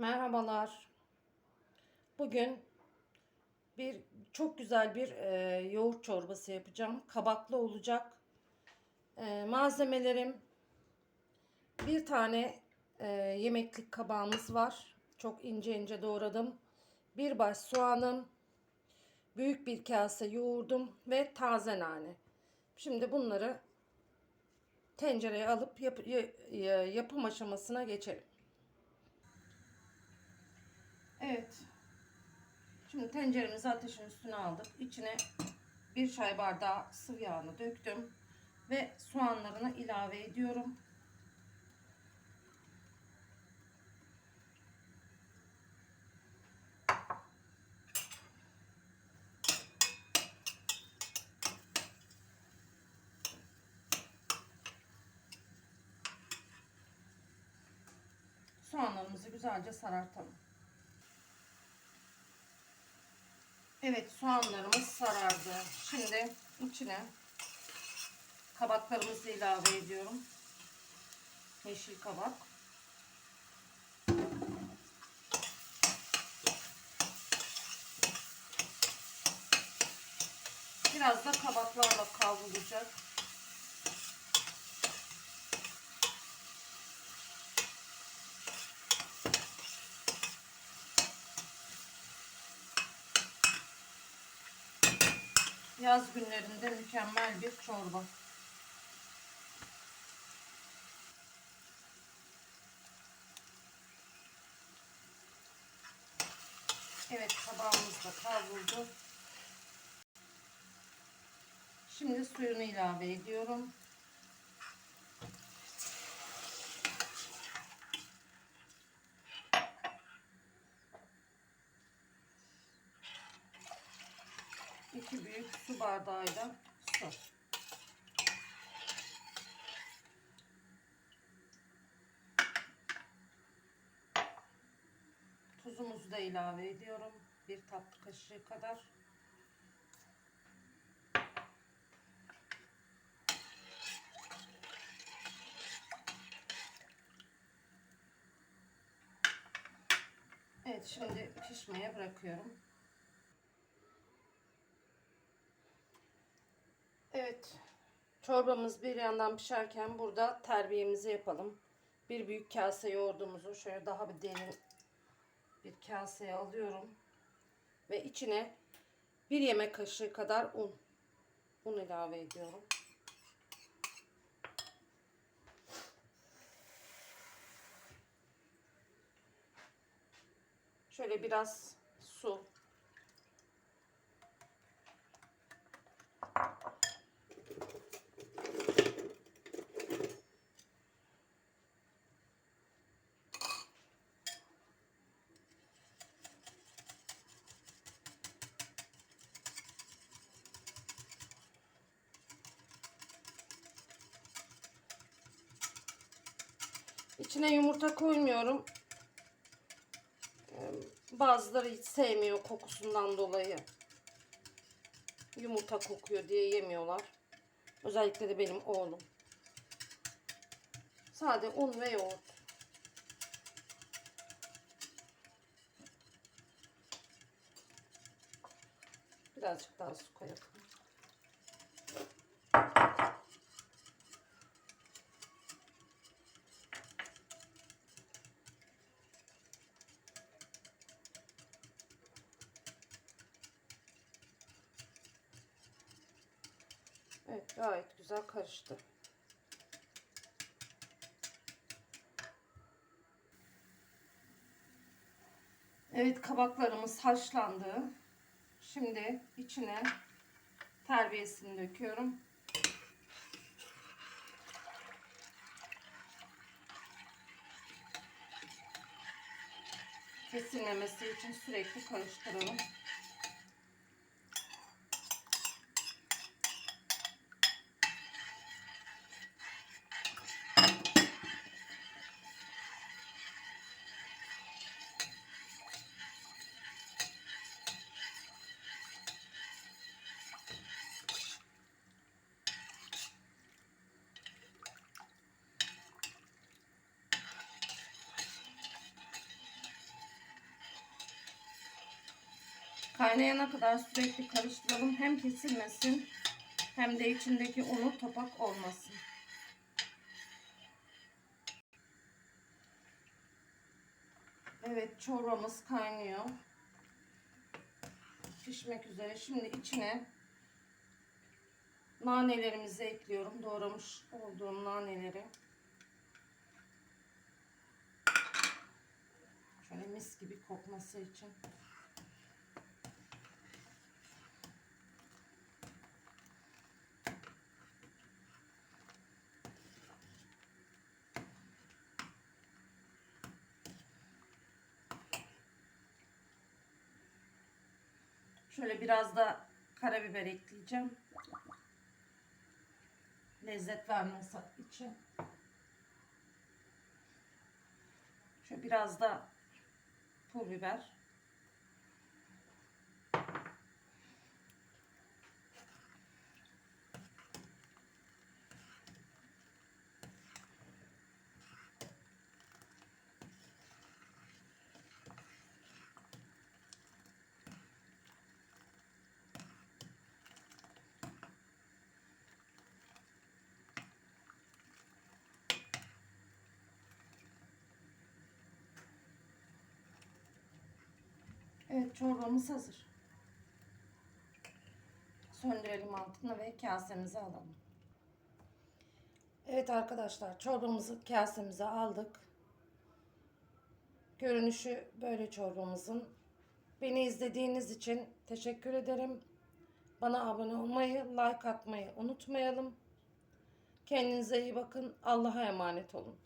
Merhabalar. Bugün bir çok güzel bir e, yoğurt çorbası yapacağım. Kabaklı olacak. E, malzemelerim bir tane e, yemeklik kabağımız var. Çok ince ince doğradım. Bir baş soğanım, büyük bir kase yoğurdum ve taze nane. Şimdi bunları tencereye alıp yap- ya- yapım aşamasına geçelim. Evet. Şimdi tenceremizi ateşin üstüne aldık. İçine bir çay bardağı sıvı yağını döktüm. Ve soğanlarını ilave ediyorum. Soğanlarımızı güzelce sarartalım. Evet soğanlarımız sarardı. Şimdi içine kabaklarımızı ilave ediyorum. Yeşil kabak. Biraz da kabaklarla kavrulacak. Yaz günlerinde mükemmel bir çorba. Evet kabağımız da kavruldu. Şimdi suyunu ilave ediyorum. İki büyük su bardağıyla su. Tuzumuzu da ilave ediyorum. Bir tatlı kaşığı kadar. Evet şimdi pişmeye bırakıyorum. Evet. Çorbamız bir yandan pişerken burada terbiyemizi yapalım. Bir büyük kase yoğurdumuzu şöyle daha bir derin bir kaseye alıyorum. Ve içine bir yemek kaşığı kadar un. Un ilave ediyorum. Şöyle biraz su. İçine yumurta koymuyorum. Ee, Bazıları hiç sevmiyor kokusundan dolayı. Yumurta kokuyor diye yemiyorlar. Özellikle de benim oğlum. Sade un ve yoğurt. Birazcık daha su koyalım. Evet gayet güzel karıştı. Evet kabaklarımız haşlandı. Şimdi içine terbiyesini döküyorum. Kesilmemesi için sürekli karıştıralım. Kaynayana kadar sürekli karıştıralım. Hem kesilmesin hem de içindeki unu topak olmasın. Evet çorbamız kaynıyor. Pişmek üzere. Şimdi içine nanelerimizi ekliyorum. Doğramış olduğum naneleri. Şöyle mis gibi kokması için. Şöyle biraz da karabiber ekleyeceğim. Lezzet vermesi için. Şöyle biraz da pul biber. Evet çorbamız hazır. Söndürelim altını ve kasemize alalım. Evet arkadaşlar çorbamızı kasemize aldık. Görünüşü böyle çorbamızın. Beni izlediğiniz için teşekkür ederim. Bana abone olmayı, like atmayı unutmayalım. Kendinize iyi bakın. Allah'a emanet olun.